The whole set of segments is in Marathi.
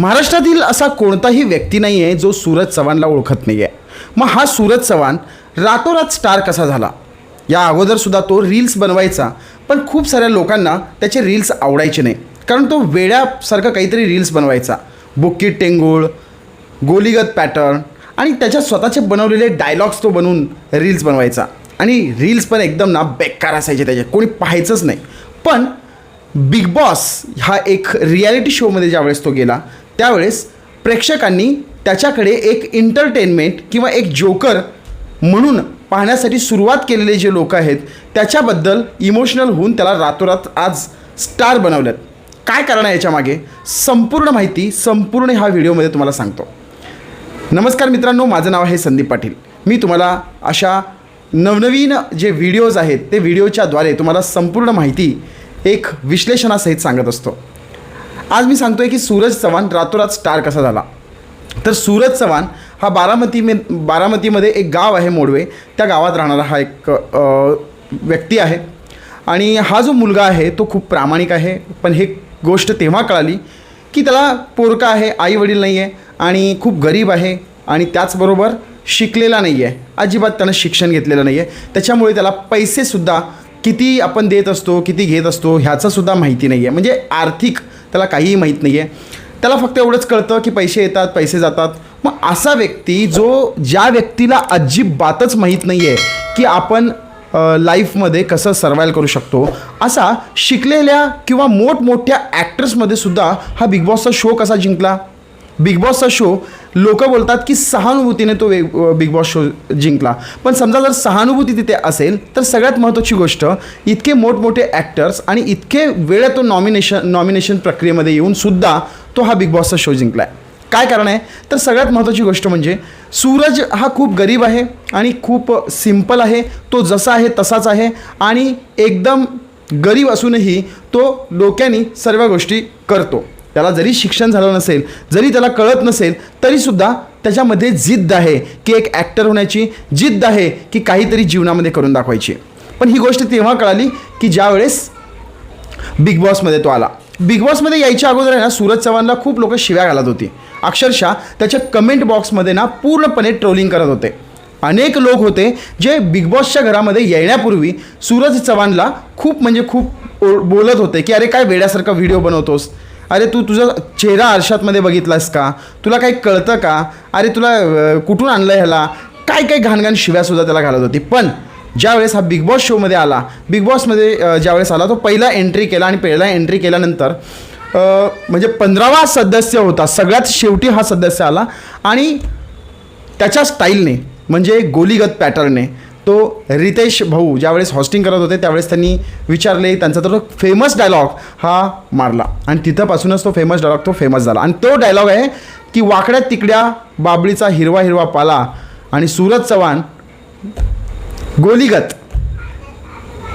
महाराष्ट्रातील असा कोणताही व्यक्ती नाही आहे जो सूरज चव्हाणला ओळखत नाही आहे मग हा सूरज चव्हाण रातोरात स्टार कसा झाला? या अगोदरसुद्धा तो रील्स बनवायचा पण खूप साऱ्या लोकांना त्याचे रील्स आवडायचे नाही. कारण तो वेड्यासारखं काहीतरी रील्स बनवायचा. बुक्की टेंगूळ गोलीगत पॅटर्न आणि त्याच्या स्वतःचे बनवलेले डायलॉग्स तो बनवून रील्स बनवायचा. आणि रील्स पण एकदम ना बेकार असायचे त्याचे. कोणी पाहायचंच नाही. पण बिग बॉस हा एक रियालिटी शोमध्ये ज्यावेळेस तो गेला त्यावेळेस प्रेक्षकांनी त्याच्याकडे एक इंटरटेनमेंट किंवा एक जोकर म्हणून पाहण्यासाठी सुरुवात केलेले जे लोक आहेत त्याच्याबद्दल इमोशनल होऊन त्याला रातोरात आज स्टार बनवलं काय कारण आहे याच्यामागे संपूर्ण माहिती संपूर्ण ह्या व्हिडिओमध्ये तुम्हाला सांगतो. नमस्कार मित्रांनो माझं नाव आहे संदीप पाटील. मी तुम्हाला अशा नवनवीन जे व्हिडिओज आहेत ते व्हिडिओच्याद्वारे तुम्हाला संपूर्ण माहिती एक विश्लेषणासहित सांगत असतो. आज मी सांगतोय की सूरज चव्हाण रातोरात स्टार कसा झाला? तर सूरज चव्हाण हा बारामती मे बारामतीमध्ये एक गाव आहे मोडवे. त्या गावात राहणारा हा एक व्यक्ती आहे. आणि हा जो मुलगा आहे तो खूप प्रामाणिक आहे. पण हे गोष्ट तेव्हा कळाली की त्याला पोरका आहे आई वडील नाही आहे आणि खूप गरीब आहे आणि त्याचबरोबर शिकलेला नाही आहे अजिबात त्यानं शिक्षण घेतलेलं नाही आहे त्याच्यामुळे त्याला पैसेसुद्धा किती आपण देत असतो किती घेत असतो ह्याचंसुद्धा माहिती नाही आहे म्हणजे आर्थिक त्याला काहीही माहीत नाही आहे त्याला फक्त एवढंच कळतं की पैसे येतात पैसे जातात. मग असा व्यक्ती जो ज्या व्यक्तीला अजिबातच माहीत नाही आहे की आपण लाईफमध्ये कसं सर्वायल करू शकतो असा शिकलेल्या किंवा मोठमोठ्या ॲक्टर्समध्ये सुद्धा हा बिग बॉसचा शो कसा जिंकला? बिग बॉसचा शो लोक बोलतात की सहानुभूतीने तो वेग बिग बॉस शो जिंकला. पण समजा जर सहानुभूती तिथे असेल तर सगळ्यात महत्त्वाची गोष्ट इतके मोठमोठे ॲक्टर्स आणि इतके वेळ तो नॉमिनेशन नॉमिनेशन प्रक्रियेमध्ये येऊन सुद्धा तो हा बिग बॉसचा शो जिंकला आहे काय कारण आहे? तर सगळ्यात महत्त्वाची गोष्ट म्हणजे सूरज हा खूप गरीब आहे आणि खूप सिंपल आहे तो जसा आहे तसाच आहे आणि एकदम गरीब असूनही तो डोक्याने सर्व गोष्टी करतो. त्याला जरी शिक्षण झालं नसेल जरी त्याला कळत नसेल तरीसुद्धा त्याच्यामध्ये जिद्द आहे की एक ॲक्टर होण्याची जिद्द आहे की काहीतरी जीवनामध्ये करून दाखवायची. पण ही गोष्ट तेव्हा कळाली की ज्यावेळेस बिग बॉसमध्ये तो आला. बिग बॉसमध्ये यायच्या अगोदर आहे ना सूरज चव्हाणला खूप लोक शिव्या घालत होती. अक्षरशः त्याच्या कमेंट बॉक्समध्ये ना पूर्णपणे ट्रोलिंग करत होते. अनेक लोक होते जे बिग बॉसच्या घरामध्ये येण्यापूर्वी सूरज चव्हाणला खूप म्हणजे खूप बोलत होते की अरे काय वेड्यासारखा व्हिडिओ बनवतोस? अरे तू तुझा चेहरा आरशातमध्ये बघितलास का? तुला काही कळतं का? अरे तुला कुठून आणलं ह्याला? काय काय घाणघाण शिव्यासुद्धा त्याला घालत होती. पण ज्यावेळेस हा बिग बॉस शोमध्ये आला बिग बॉसमध्ये ज्यावेळेस आला तो पहिला एंट्री केला आणि पहिला एंट्री केल्यानंतर म्हणजे पंधरावा सदस्य होता. सगळ्यात शेवटी हा सदस्य आला आणि त्याच्या स्टाईलने म्हणजे गोलीगत पॅटर्नने तो रितेश भाऊ ज्यावेळेस हॉस्टिंग करत होते त्यावेळेस त्यांनी विचारले त्यांचा तर फेमस डायलॉग हा मारला. आणि तिथंपासूनच तो फेमस डायलॉग तो फेमस झाला. आणि तो डायलॉग आहे की वाकड्या तिकड्या बाबळीचा हिरवा हिरवा पाला आणि सूरज चव्हाण गोलीगत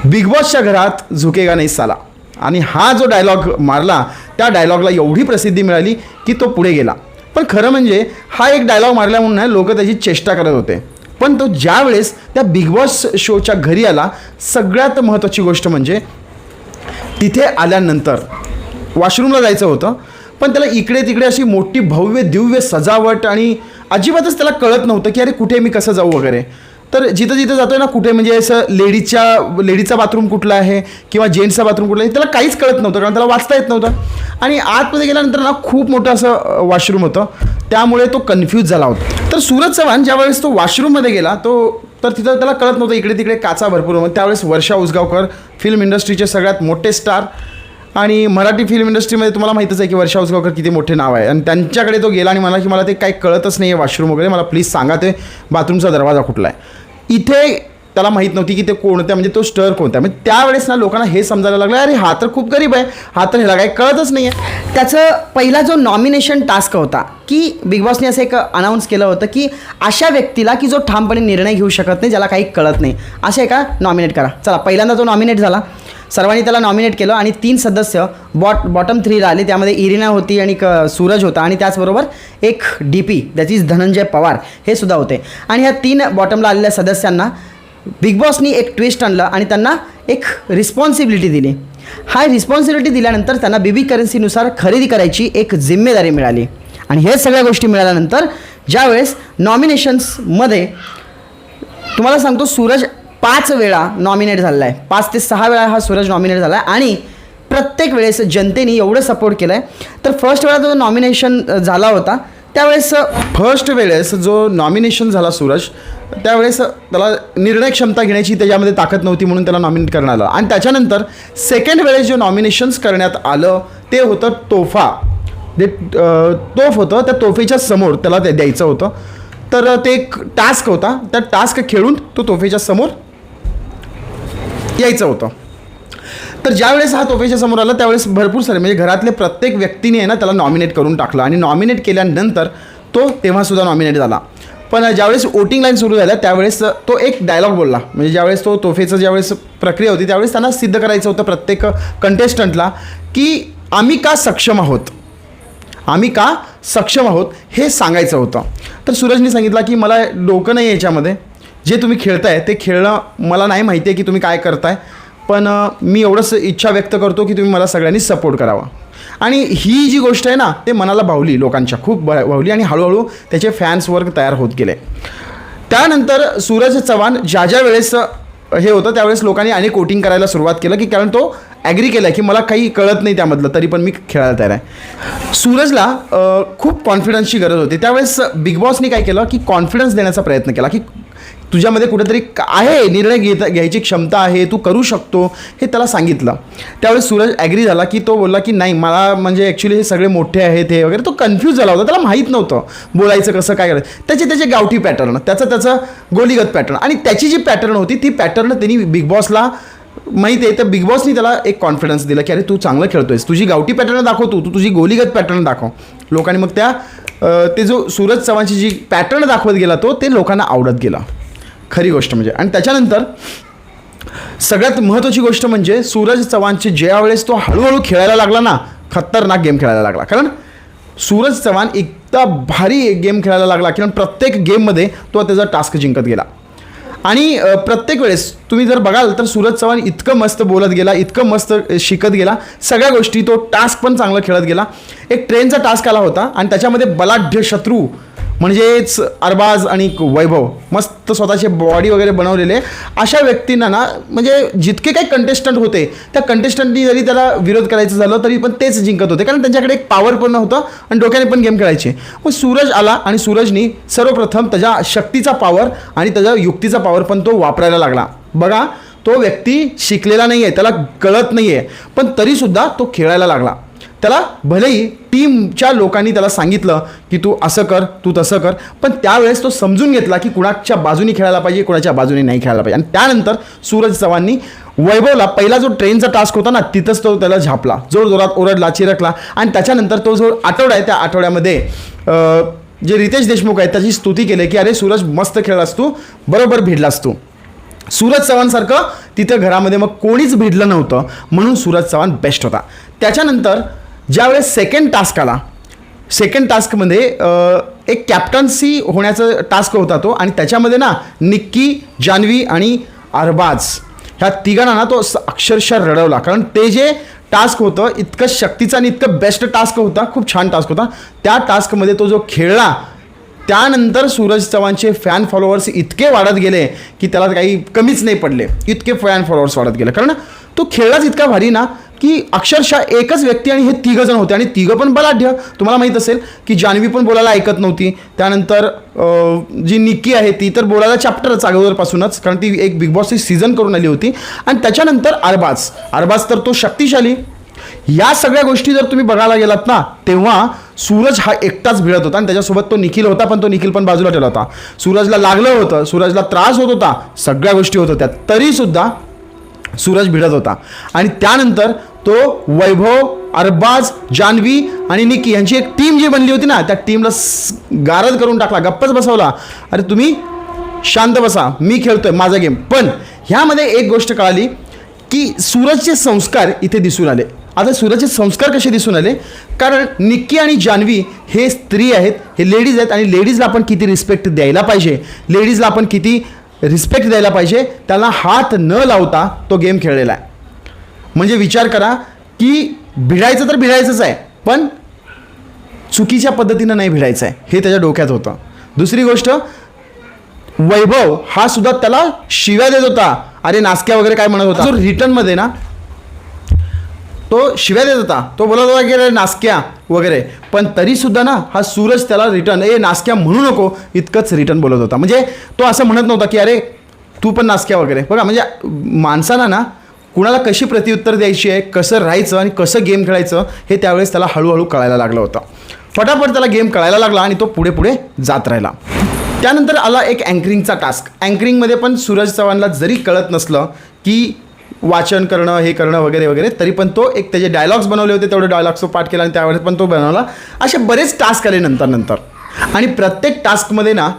बिग बॉसच्या घरात झुकेगा नाही साला. आणि हा जो डायलॉग मारला त्या डायलॉगला एवढी प्रसिद्धी मिळाली की तो पुढे गेला. पण खरं म्हणजे हा एक डायलॉग मारला म्हणून लोक त्याची चेष्टा करत होते. पण तो ज्यावेळेस त्या बिग बॉस शोच्या घरी आला सगळ्यात महत्त्वाची गोष्ट म्हणजे तिथे आल्यानंतर वॉशरूमला जायचं होतं पण त्याला इकडे तिकडे अशी मोठी भव्य दिव्य सजावट आणि अजिबातच त्याला कळत नव्हतं की अरे कुठे मी कसं जाऊ वगैरे. तर जिथं जिथं जातोय ना कुठे म्हणजे असं लेडीजच्या लेडीचा बाथरूम कुठला आहे किंवा जेंट्सचा बाथरूम कुठला आहे त्याला काहीच कळत नव्हतं कारण त्याला वाचता येत नव्हतं. आणि आतमध्ये गेल्यानंतर ना खूप मोठं असं वॉशरूम होतं. त्यामुळे तो कन्फ्यूज झाला होता. तर सूरज चव्हाण ज्यावेळेस तो वॉशरूममध्ये गेला तो तर तिथं त्याला कळत नव्हतं इकडे तिकडे काचा भरपूर मग त्यावेळेस वर्षा उसगावकर फिल्म इंडस्ट्रीचे सगळ्यात मोठे स्टार आणि मराठी फिल्म इंडस्ट्रीमध्ये तुम्हाला माहीतच आहे की वर्षा उसगावकर किती मोठे नाव आहे. आणि त्यांच्याकडे तो गेला आणि मला की मला ते काही कळतच नाही आहे वॉशरूम वगैरे मला प्लीज सांगा ते. बाथरूमचा दरवाजा कुठला आहे. इथे त्याला माहीत नव्हती की ते कोणत्या म्हणजे तो स्टर कोणता म्हणजे त्यावेळेस ना लोकांना हे समजायला लागलं अरे हा तर खूप गरीब आहे हा तर ह्याला काही कळतच नाही आहे त्याचं पहिला जो नॉमिनेशन टास्क होता की बिग बॉसने असं एक अनाऊन्स केलं होतं की अशा व्यक्तीला की जो ठामपणे निर्णय घेऊ शकत नाही ज्याला काही कळत नाही. असे एका नॉमिनेट करा. चला पहिल्यांदा जो नॉमिनेट झाला सर्वांनी त्याला नॉमिनेट केलं आणि तीन सदस्य बॉट बॉटम थ्रीला आले. त्यामध्ये इरिना होती आणि क सूरज होता आणि त्याचबरोबर एक D P that is Dhananjay Pawar हे सुद्धा होते. आणि ह्या तीन बॉटमला आलेल्या सदस्यांना बिग बॉसनी एक ट्विस्ट आणलं आणि त्यांना एक रिस्पॉन्सिबिलिटी दिली. हा रिस्पॉन्सिबिलिटी दिल्यानंतर त्यांना बीबी करन्सीनुसार खरेदी करायची एक जिम्मेदारी मिळाली. आणि हे सगळ्या गोष्टी मिळाल्यानंतर ज्यावेळेस नॉमिनेशन्समध्ये तुम्हाला सांगतो सूरज पाच वेळा नॉमिनेट झालेला आहे. पाच ते सहा वेळा हा सूरज नॉमिनेट झाला आहे. आणि प्रत्येक वेळेस जनतेने एवढं सपोर्ट केलं आहे तर फर्स्ट वेळा तो नॉमिनेशन झाला होता त्यावेळेस फर्स्ट वेळेस जो नॉमिनेशन झाला सूरज त्यावेळेस त्याला निर्णय क्षमता घेण्याची त्याच्यामध्ये ताकद नव्हती म्हणून त्याला नॉमिनेट करण्यात आलं. आणि त्याच्यानंतर सेकंड वेळेस जे नॉमिनेशन्स करण्यात आलं ते होतं तोफा. जे तोफ होतं त्या तोफेच्या समोर त्याला ते द्यायचं होतं. तर ते एक टास्क होता. त्या टास्क खेळून तो तोफेच्या समोर यायचं होतं. तर ज्यावेळेस हा तोफेच्या समोर आला त्यावेळेस भरपूर सारे म्हणजे घरातले प्रत्येक व्यक्तीने आहे ना त्याला नॉमिनेट करून टाकलं. आणि नॉमिनेट केल्यानंतर तो तेव्हासुद्धा नॉमिनेट झाला. पण ज्यावेळेस वोटिंग लाईन सुरू झाल्या त्यावेळेस तो एक डायलॉग बोलला. म्हणजे ज्यावेळेस तो तोफेचं ज्यावेळेस प्रक्रिया होती त्यावेळेस त्यांना सिद्ध करायचं होतं प्रत्येक कंटेस्टंटला की आम्ही का सक्षम आहोत? आम्ही का सक्षम आहोत? हे सांगायचं होतं. तर सूरजने सांगितलं की मला डोकं नाही याच्यामध्ये. जे तुम्ही खेळताय ते खेळणं मला नाही माहिती आहे की तुम्ही काय करताय. पण मी एवढंच इच्छा व्यक्त करतो की तुम्ही मला सगळ्यांनी सपोर्ट करावा. आणि ही जी गोष्ट आहे ना ते मनाला भावली लोकांच्या खूप भावली आणि हळूहळू त्याचे फॅन्स वर्ग तयार होत गेले. त्यानंतर सूरज चव्हाण ज्या ज्या वेळेस हे होतं त्यावेळेस लोकांनी अनेक कोटिंग करायला सुरुवात केलं की कारण तो ॲग्री केला की मला काही कळत नाही त्यामधलं तरी पण मी खेळायला तयार आहे. सूरजला खूप कॉन्फिडन्सची गरज होती. त्यावेळेस बिग बॉसनी काय केलं की कॉन्फिडन्स देण्याचा प्रयत्न केला की तुझ्यामध्ये कुठेतरी आहे निर्णय घेता घ्यायची क्षमता आहे तू करू शकतो हे त्याला सांगितलं. त्यावेळेस सूरज ॲग्री झाला की तो बोलला की नाही मला म्हणजे ॲक्च्युली हे सगळे मोठे आहेत हे वगैरे तो कन्फ्यूज झाला होता त्याला माहीत नव्हतं बोलायचं कसं काय करायचं. त्याचे त्याचे गावठी पॅटर्न त्याचं त्याचं गोलीगत पॅटर्न आणि त्याची जी पॅटर्न होती ती पॅटर्न त्यांनी बिग बॉसला माहिती आहे. तर बिग बॉसनी त्याला एक कॉन्फिडन्स दिला की अरे तू चांगलं खेळतोयस. तुझी गावठी पॅटर्न दाखव तू तू तुझी गोलीगत पॅटर्न दाखव. लोकांनी मग त्या ते जो सूरज चव्हाणची जी पॅटर्न दाखवत गेला तो ते लोकांना आवडत गेला. खरी गोष्ट म्हणजे. आणि त्याच्यानंतर सगळ्यात महत्त्वाची गोष्ट म्हणजे सूरज चव्हाणचे ज्यावेळेस तो हळूहळू खेळायला लागला ना खतरनाक गेम खेळायला लागला. कारण सूरज चव्हाण इतका भारी गेम खेळायला लागला कारण प्रत्येक गेममध्ये तो त्याचा टास्क जिंकत गेला. आणि प्रत्येक वेळेस तुम्ही जर बघाल तर सूरज चव्हाण इतकं मस्त बोलत गेला इतकं मस्त शिकत गेला. सगळ्या गोष्टी तो टास्क पण चांगला खेळत गेला. एक ट्रेनचा टास्क आला होता आणि त्याच्यामध्ये बलाढ्य शत्रू म्हणजेच अरबाज आणि वैभव मस्त स्वतःचे बॉडी वगैरे बनवलेले. अशा व्यक्तींना ना म्हणजे जितके काही कंटेस्टंट होते त्या कंटेस्टंटनी जरी त्याला विरोध करायचं झालं तरी पण तेच जिंकत होते. कारण त्यांच्याकडे एक पॉवर पण होतं आणि डोक्याने पण गेम खेळायचे. मग सूरज आला आणि सूरजनी सर्वप्रथम त्याच्या शक्तीचा पॉवर आणि त्याच्या युक्तीचा पॉवर पण तो वापरायला लागला. बघा तो व्यक्ती शिकलेला नाही आहे त्याला कळत नाही आहे पण तरीसुद्धा तो खेळायला लागला. त्याला भलेही टीमच्या लोकांनी त्याला सांगितलं की तू असं कर तू तसं कर पण त्यावेळेस तो समजून घेतला की कुणाच्या बाजूने खेळायला पाहिजे कुणाच्या बाजूने नाही खेळायला पाहिजे. आणि त्यानंतर सूरज चव्हाणनी वैभवला पहिला जो ट्रेनचा टास्क होता ना तिथंच तो त्याला झापला. जोरजोरात ओरडला चिरकला. आणि त्याच्यानंतर तो जो आठवडा आहे त्या आठवड्यामध्ये जे रितेश देशमुख आहेत त्याची स्तुती केली की अरे सूरज मस्त खेळलास तू बरोबर भिडलास तू. सूरज चव्हाणसारखं तिथं घरामध्ये मग कोणीच भिडलं नव्हतं म्हणून सूरज चव्हाण बेस्ट होता. त्याच्यानंतर ज्यावेळेस सेकंड टास्क आला सेकंड टास्कमध्ये एक कॅप्टन्सी होण्याचा टास्क होता तो आणि त्याच्यामध्ये ना निक्की जान्हवी आणि अरबाज ह्या तिघांना ना तो अक्षरशः रडवला. कारण ते जे टास्क होतं इतकं शक्तीचं आणि इतकं बेस्ट टास्क होता खूप छान टास्क होता. त्या टास्कमध्ये तो जो खेळला त्यानंतर सूरज चव्हाणचे फॅन फॉलोअर्स इतके वाढत गेले की त्याला काही कमीच नाही पडले. इतके फॅन फॉलोअर्स वाढत गेले. कारण तो खेळलाच इतका भारी ना की अक्षरशः एकच व्यक्ती आणि हे तिघं जण होते आणि तिघं पण बलाढ्य. तुम्हाला माहीत असेल की जान्हवी पण बोलायला ऐकत नव्हती. त्यानंतर जी निक्की आहे ती तर बोलायला चॅप्टरच अगोदरपासूनच कारण ती एक बिग बॉसची सीझन करून आली होती. आणि त्याच्यानंतर अरबाज. अरबाज तर तो शक्तिशाली. या सगळ्या गोष्टी जर तुम्ही बघायला गेलात ना तेव्हा सूरज हा एकटाच भिडत होता आणि त्याच्यासोबत तो निखिल होता पण तो निखिल पण बाजूला ठेवला होता. सूरजला लागलं होतं सूरजला त्रास होत होता सगळ्या गोष्टी होत होत्या. तरीसुद्धा सूरज भिडत होता. आणि त्यानंतर तो वैभव अरबाज जान्हवी आणि निकी यांची एक टीम जी बनली होती ना त्या टीमला गारद करून टाकला गप्पच बसवला. अरे तुम्ही शांत बसा मी खेळतोय माझा गेम पण ह्यामध्ये एक गोष्ट कळाली की सूरजचे संस्कार इथे दिसून आले. आता सूरजचे संस्कार कसे दिसून आले? कारण निक्की आणि जान्हवी हे स्त्री आहेत हे लेडीज आहेत आणि लेडीजला आपण किती रिस्पेक्ट द्यायला पाहिजे? लेडीजला आपण किती रिस्पेक्ट द्यायला पाहिजे. त्याला हात न लावता तो गेम खेळलेला आहे. म्हणजे विचार करा की भिडायचं तर भिडायचंच आहे पण चुकीच्या पद्धतीनं नाही भिडायचं आहे हे त्याच्या डोक्यात होतं. दुसरी गोष्ट वैभव हा सुद्धा त्याला शिव्या देत होता. अरे नासक्या वगैरे काय म्हणत होता. जो रिटर्नमध्ये ना तो शिव्या देत होता. तो बोलत होता की अरे नासक्या वगैरे. पण तरीसुद्धा ना हा सूरज त्याला रिटर्न ए नासक्या म्हणू नको इतकंच रिटर्न बोलत होता. म्हणजे तो असं म्हणत नव्हता की अरे तू पण नासक्या वगैरे. बघा म्हणजे माणसाला ना कुणाला कशी प्रत्युत्तर द्यायची आहे कसं राहायचं आणि कसं गेम खेळायचं हे त्यावेळेस त्याला हळूहळू कळायला लागलं होतं. फटाफट त्याला गेम कळायला लागला आणि तो पुढे पुढे जात राहिला. त्यानंतर आला एक अँकरिंगचा टास्क अँकरिंगमध्ये पण सूरज चव्हाणला जरी कळत नसलं की वाचन करणं हे करणं वगैरे वगैरे. तरी पण तो एक त्याचे डायलॉग्स बनवले होते तेवढे डायलॉग्स तो पाठ केला आणि त्यावेळेस पण तो बनवला. असे बरेच टास्क आले नंतर नंतर आणि प्रत्येक टास्कमध्ये ना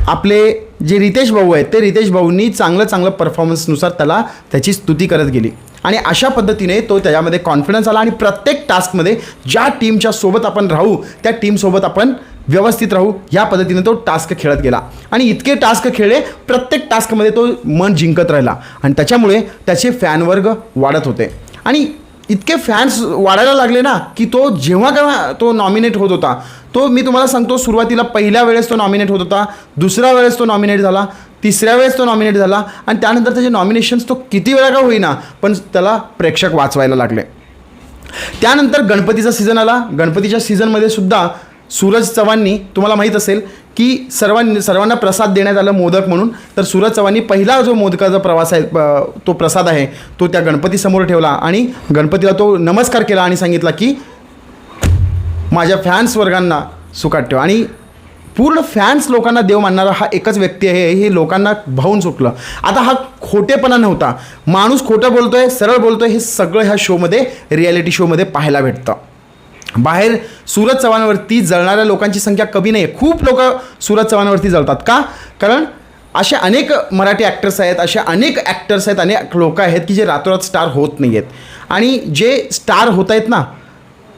आपले जे रितेश भाऊ आहेत ते रितेश भाऊंनी चांगलं चांगलं परफॉर्मन्सनुसार त्याला त्याची स्तुती करत गेली. आणि अशा पद्धतीने तो त्याच्यामध्ये कॉन्फिडन्स आला आणि प्रत्येक टास्कमध्ये ज्या टीमच्या सोबत आपण राहू त्या टीमसोबत आपण व्यवस्थित राहू ह्या पद्धतीने तो टास्क खेळत गेला. आणि इतके टास्क खेळले प्रत्येक टास्कमध्ये तो मन जिंकत राहिला. आणि त्याच्यामुळे त्याचे फॅनवर्ग वाढत होते. आणि इतके फॅन्स वाढायला लागले ना की तो जेव्हा केव्हा तो नॉमिनेट होत होता तो मी तुम्हाला सांगतो सुरुवातीला पहिल्या वेळेस तो नॉमिनेट होत होता दुसऱ्या वेळेस तो नॉमिनेट झाला तिसऱ्या वेळेस तो नॉमिनेट झाला आणि त्यानंतर त्याचे नॉमिनेशन्स तो किती वेळा का होईना पण त्याला प्रेक्षक वाचवायला लागले. त्यानंतर गणपतीचा सीझन आला. गणपतीच्या सीझनमध्ये सुद्धा सूरज चव्हाणनी तुम्हाला माहीत असेल की सर्वांनी सर्वांना प्रसाद देण्यात आला मोदक म्हणून. तर सूरज चव्हाणनी पहिला जो मोदकाचा प्रवास आहे तो प्रसाद आहे तो त्या गणपतीसमोर ठेवला आणि गणपतीला तो नमस्कार केला आणि सांगितला की माझ्या फॅन्स वर्गांना सुखात ठेवा. आणि पूर्ण फॅन्स लोकांना देव मानणारा हा एकच व्यक्ती आहे हे लोकांना भावून चुकलं आता हा खोटेपणा नव्हता. माणूस खोटं बोलतोय सरळ बोलतोय हे सगळं ह्या शोमध्ये रियालिटी शोमध्ये पाहायला भेटतं. बाहेर सूरज चव्हाणवरती जळणाऱ्या लोकांची संख्या कमी नाही आहे खूप लोक सूरज चव्हाणवरती जळतात. का? कारण असे अनेक मराठी ॲक्टर्स आहेत असे अनेक ॲक्टर्स आहेत अनेक लोक आहेत की जे रातोरात स्टार होत नाही आहेत आणि जे स्टार होत आहेत ना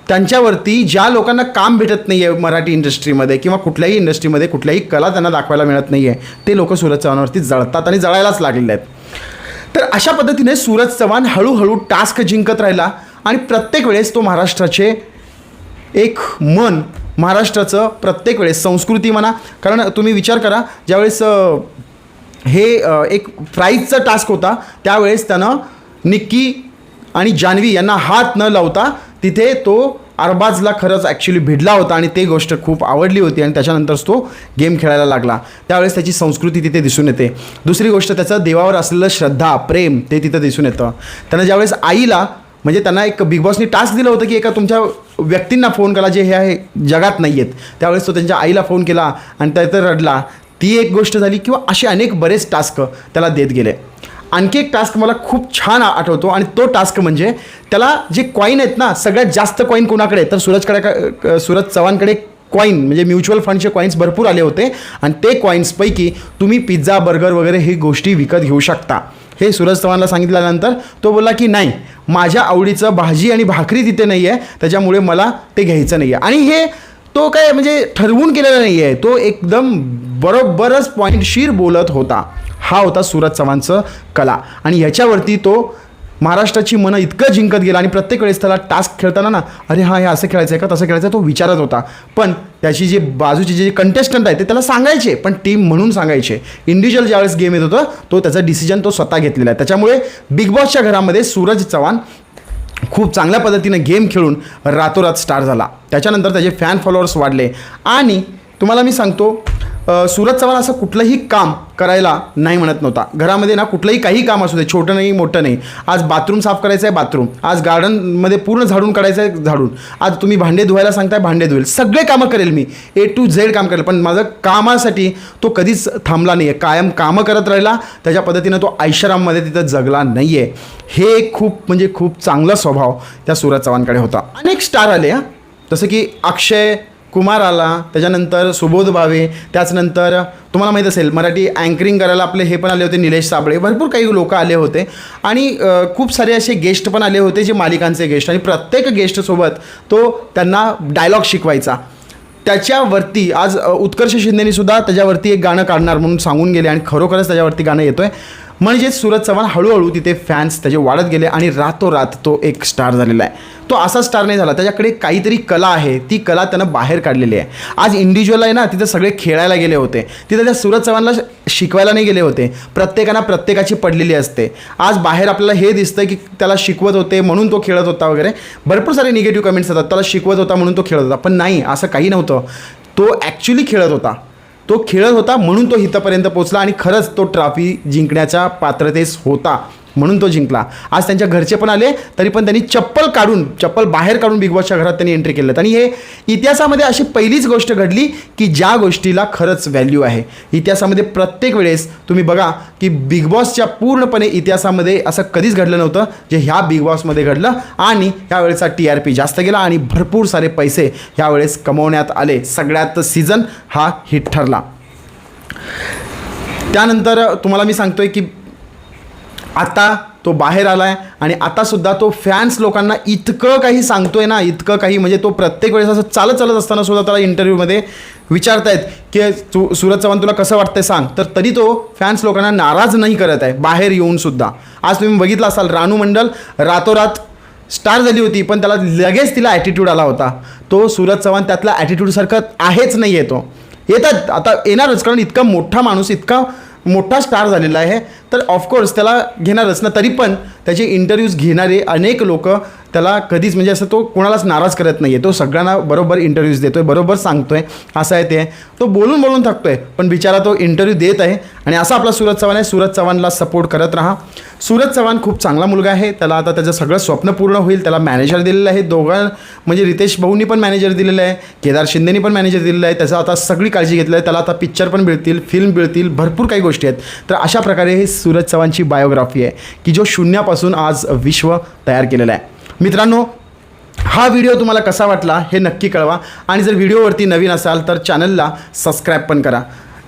त्यांच्यावरती ज्या लोकांना काम भेटत नाही आहे मराठी इंडस्ट्रीमध्ये किंवा कुठल्याही इंडस्ट्रीमध्ये कुठल्याही कला त्यांना दाखवायला मिळत नाही आहे ते लोक सूरज चव्हाणवरती जळतात आणि जळायलाच लागलेले आहेत. तर अशा पद्धतीने सूरज चव्हाण हळूहळू टास्क जिंकत राहिला आणि प्रत्येक वेळेस तो महाराष्ट्राचे एक मन महाराष्ट्राचं प्रत्येक वेळेस संस्कृती म्हणा. कारण तुम्ही विचार करा ज्यावेळेस हे एक प्राईजचा टास्क होता त्यावेळेस त्यानं निक्की आणि जान्हवी यांना हात न लावता तिथे तो अरबाजला खरंच ॲक्च्युली भिडला होता आणि ते गोष्ट खूप आवडली होती आणि त्याच्यानंतरच तो गेम खेळायला लागला. त्यावेळेस त्याची संस्कृती तिथे दिसून येते. दुसरी गोष्ट त्याचं देवावर असलेलं श्रद्धा प्रेम ते तिथं दिसून येतं. त्यानं ज्यावेळेस आईला म्हणजे त्यांना एक बिग बॉसनी टास्क दिलं होतं की एका तुमच्या व्यक्तींना फोन करा जे हे आहे जगात नाही आहेत त्यावेळेस तो त्यांच्या आईला फोन केला आणि त्या तर रडला. ती एक गोष्ट झाली किंवा असे अनेक बरेच टास्क त्याला देत गेले. आणखी एक टास्क मला खूप छान आठवतो आणि तो टास्क म्हणजे त्याला जे कॉईन आहेत ना सगळ्यात जास्त कॉईन कोणाकडे तर सूरजकडे क- सूरज चव्हाणकडे कॉईन म्हणजे म्युच्युअल फंडचे कॉईन्स भरपूर आले होते. आणि ते कॉईन्सपैकी तुम्ही पिझ्झा बर्गर वगैरे ही गोष्टी विकत घेऊ शकता. हे सूरज चव्हाणला सांगितल्यानंतर तो बोलला की नाही माझ्या आवडीचं भाजी आणि भाकरी तिथे नाही आहे त्याच्यामुळे मला ते घ्यायचं नाही आहे आणि हे तो काय म्हणजे ठरवून केलेला नाही आहे तो एकदम बरोबरच पॉईंटशीर बोलत होता. हा होता सूरज चव्हाणचं कला. आणि ह्याच्यावरती तो महाराष्ट्राची मनं इतकं जिंकत गेलं आणि प्रत्येक वेळेस त्याला टास्क खेळताना ना अरे हा हे असं खेळायचं आहे का तसं खेळायचं आहे तो विचारत होता. पण त्याची जे बाजूचे जे कंटेस्टंट आहे ते त्याला सांगायचे पण टीम म्हणून सांगायचे. इंडिव्हिज्युअल ज्यावेळेस गेम येत होतं तो त्याचा डिसिजन तो स्वतः घेतलेला आहे. त्याच्यामुळे बिग बॉसच्या घरामध्ये सूरज चव्हाण खूप चांगल्या पद्धतीने गेम खेळून रातोरात स्टार झाला. त्याच्यानंतर त्याचे फॅन फॉलोअर्स वाढले. आणि तुम्हाला मी सांगतो सूरज चव्हाण असं कुठलंही काम करायला नाही म्हणत नव्हता. घरामध्ये ना कुठलंही काही काम असू दे छोटं नाही मोठं नाही. आज बाथरूम साफ करायचं आहे बाथरूम. आज गार्डनमध्ये पूर्ण झाडून काढायचं आहे झाडून. आज तुम्ही भांडे धुवायला सांगताय भांडे धुवेल. सगळे कामं करेल मी. ए टू झेड काम करेल. पण माझं कामासाठी तो कधीच थांबला नाही आहे कायम कामं करत राहिला. त्याच्या पद्धतीनं तो ऐशाराममध्ये तिथं जगला नाही आहे हे खूप म्हणजे खूप चांगला स्वभाव त्या सूरज चव्हाणकडे होता. अनेक स्टार आले हां. जसं की अक्षय कुमार आला त्याच्यानंतर सुबोध भावे त्याचनंतर तुम्हाला माहीत असेल मराठी अँकरिंग करायला आपले हे पण आले होते निलेश साबळे. भरपूर काही लोक आले होते. आणि खूप सारे असे गेस्ट पण आले होते जे मालिकांचे गेस्ट आणि प्रत्येक गेस्टसोबत तो त्यांना डायलॉग शिकवायचा. त्याच्यावरती आज उत्कर्ष शिंदेनी सुद्धा त्याच्यावरती एक गाणं काढणार म्हणून सांगून गेले आणि खरोखरच त्याच्यावरती गाणं येतो आहे म्हणजे सूरज चव्हाण हळूहळू तिथे फॅन्स त्याचे वाढत गेले आणि रातोरात तो एक स्टार झालेला आहे. तो असा स्टार नाही झाला. त्याच्याकडे काहीतरी कला आहे. ती कला त्यानं बाहेर काढलेली आहे. आज इंडिव्हिज्युअल आहे ना तिथे सगळे खेळायला गेले होते. तिथे त्या सूरज चव्हाणला श- शिकवायला नाही गेले होते. प्रत्येकानं प्रत्येकाची पडलेली असते. आज बाहेर आपल्याला हे दिसतं की त्याला शिकवत होते म्हणून तो खेळत होता वगैरे. भरपूर सारे निगेटिव्ह कमेंट्स येतात. त्याला शिकवत होता म्हणून तो खेळत होता. पण नाही असं काही नव्हतं. तो ॲक्च्युली खेळत होता. तो खेळत होता म्हणून तो हितापर्यंत पोचला आणि खरंच तो ट्रॉफी जिंकण्याच्या पात्रतेस होता. म्हणून तो जिंकला. आज त्यांच्या घरचे पण आले तरी पण त्यांनी चप्पल काढून चप्पल बाहेर काढून बिग बॉसच्या घरात त्यांनी एंट्री केलं. आणि हे इतिहासामध्ये अशी पहिलीच गोष्ट घडली की ज्या गोष्टीला खरंच व्हॅल्यू आहे. इतिहासामध्ये प्रत्येक वेळेस तुम्ही बघा की बिग बॉसच्या पूर्णपणे इतिहासामध्ये असं कधीच घडलं नव्हतं जे ह्या बिग बॉसमध्ये घडलं. आणि ह्यावेळेचा टी आर पी जास्त गेला आणि भरपूर सारे पैसे ह्यावेळेस कमवण्यात आले. सगळ्यात सीझन हा हिट ठरला. त्यानंतर तुम्हाला मी सांगतोय की आता तो बाहेर आला आहे आणि आतासुद्धा तो फॅन्स लोकांना इतकं काही सांगतोय ना इतकं काही म्हणजे तो प्रत्येक वेळेस असं चालत चालत असताना सुद्धा त्याला इंटरव्ह्यूमध्ये विचारतायत की तू सूरज चव्हाण तुला कसं वाटतंय सांग. तर तरी तो फॅन्स लोकांना नाराज नाही करत आहे बाहेर येऊनसुद्धा आज तुम्ही बघितलं असाल रानू मंडल रातोरात स्टार झाली होती पण त्याला लगेच तिला ॲटिट्यूड आला होता. तो सूरज चव्हाण त्यातला ॲटिट्यूडसारखं आहेच नाही आहे तो. येतात आता येणारच कारण इतका मोठा माणूस इतका मोठा स्टार झालेला आहे. तर ऑफकोर्स त्याला घेणारच ना. तरी पण त्याचे इंटरव्ह्यूज घेणारे अनेक लोक त्याला कधीच म्हणजे असं तो कोणालाच नाराज करत नाही आहे तो सगळ्यांना बरोबर इंटरव्ह्यूज देतो आहे बरोबर सांगतो आहे असं आहे ते. तो बोलून बोलून थकतो आहे पण बिचारा तो इंटरव्ह्यू देत आहे आणि असा आपला सूरज चव्हाण आहे. सूरज चव्हाणला सपोर्ट करत राहा. सूरज चव्हाण खूप चांगला मुलगा आहे. त्याला आता त्याचं सगळं स्वप्न पूर्ण होईल. त्याला मॅनेजर दिलेलं आहे. दोघां म्हणजे रितेश भाऊंनी पण मॅनेजर दिलेलं आहे. केदार शिंदेनी पण मॅनेजर दिलेलं आहे. त्याचं आता सगळी काळजी घेतली आहे. त्याला आता पिक्चर पण मिळतील फिल्म मिळतील भरपूर काही गोष्टी आहेत. तर अशा प्रकारे हे सूरज चव्हाणची बायोग्राफी आहे की जो शून्यापासून आज विश्व तयार केलेलं आहे. मित्रांनो हा व्हिडिओ तुम्हाला कसा वाटला हे नक्की कळवा. आणि जर व्हिडिओवरती नवीन असाल तर चॅनलला सबस्क्राईब पण करा.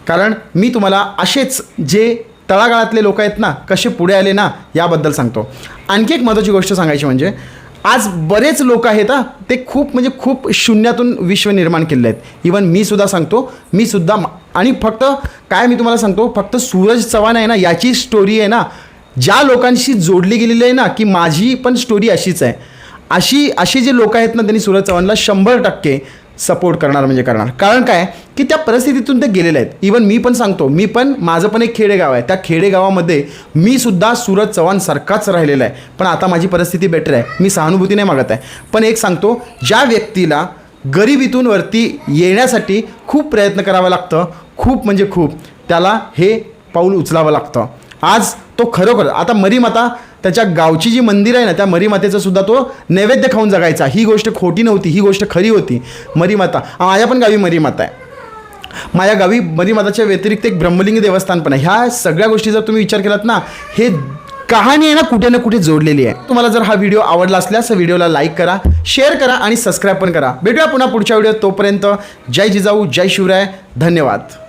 कारण मी तुम्हाला असेच जे तळागाळातले लोक आहेत ना कसे पुढे आले ना याबद्दल सांगतो. आणखी एक महत्त्वाची गोष्ट सांगायची म्हणजे आज बरेच लोक आहेत हा ते खूप म्हणजे खूप शून्यातून विश्व निर्माण केलेले आहेत. इवन मी सुद्धा सांगतो मी सुद्धा आणि फक्त काय मी तुम्हाला सांगतो फक्त सूरज चव्हाण आहे ना याची स्टोरी आहे ना ज्या लोकांशी जोडली गेलेली आहे ना की माझी पण स्टोरी अशीच आहे. अशी अशी जे लोक आहेत ना त्यांनी सूरज चव्हाणला शंभर टक्के सपोर्ट करणार म्हणजे करणार. कारण काय? की त्या परिस्थितीतून ते गेलेले आहेत. इवन मी पण सांगतो मी पण माझं पण एक खेडेगाव आहे. त्या खेडेगावामध्ये मी सुद्धा सूरज चव्हाण सारखाच राहिलेला आहे. पण आता माझी परिस्थिती बेटर आहे. मी सहानुभूती नाही मागत आहे. पण एक सांगतो ज्या व्यक्तीला गरिबीतून वरती येण्यासाठी खूप प्रयत्न करावा लागतं खूप म्हणजे खूप त्याला हे पाऊल उचलावं लागतं. आज तो खरोखर आता मरीमाता त्याच्या गावची जी मंदिर आहे ना त्या मरीमातेचं सुद्धा तो नैवेद्य खाऊन जगायचा. ही गोष्ट खोटी नव्हती ही गोष्ट खरी होती. मरीमाता माझ्या पण गावी मरीमाता आहे. माझ्या गावी मरीमाताच्या व्यतिरिक्त एक ब्रह्मलिंग देवस्थान पण आहे. ह्या सगळ्या गोष्टी जर तुम्ही विचार केलात ना हे कहाणी आहे ना कुठे ना कुठे जोडलेली आहे. तुम्हाला जर हा व्हिडिओ आवडला असल्यास व्हिडिओला लाईक करा शेअर करा आणि सबस्क्राईब पण करा. भेटूया पुन्हा पुढच्या व्हिडिओ तोपर्यंत जय जिजाऊ जय शिवराय. धन्यवाद.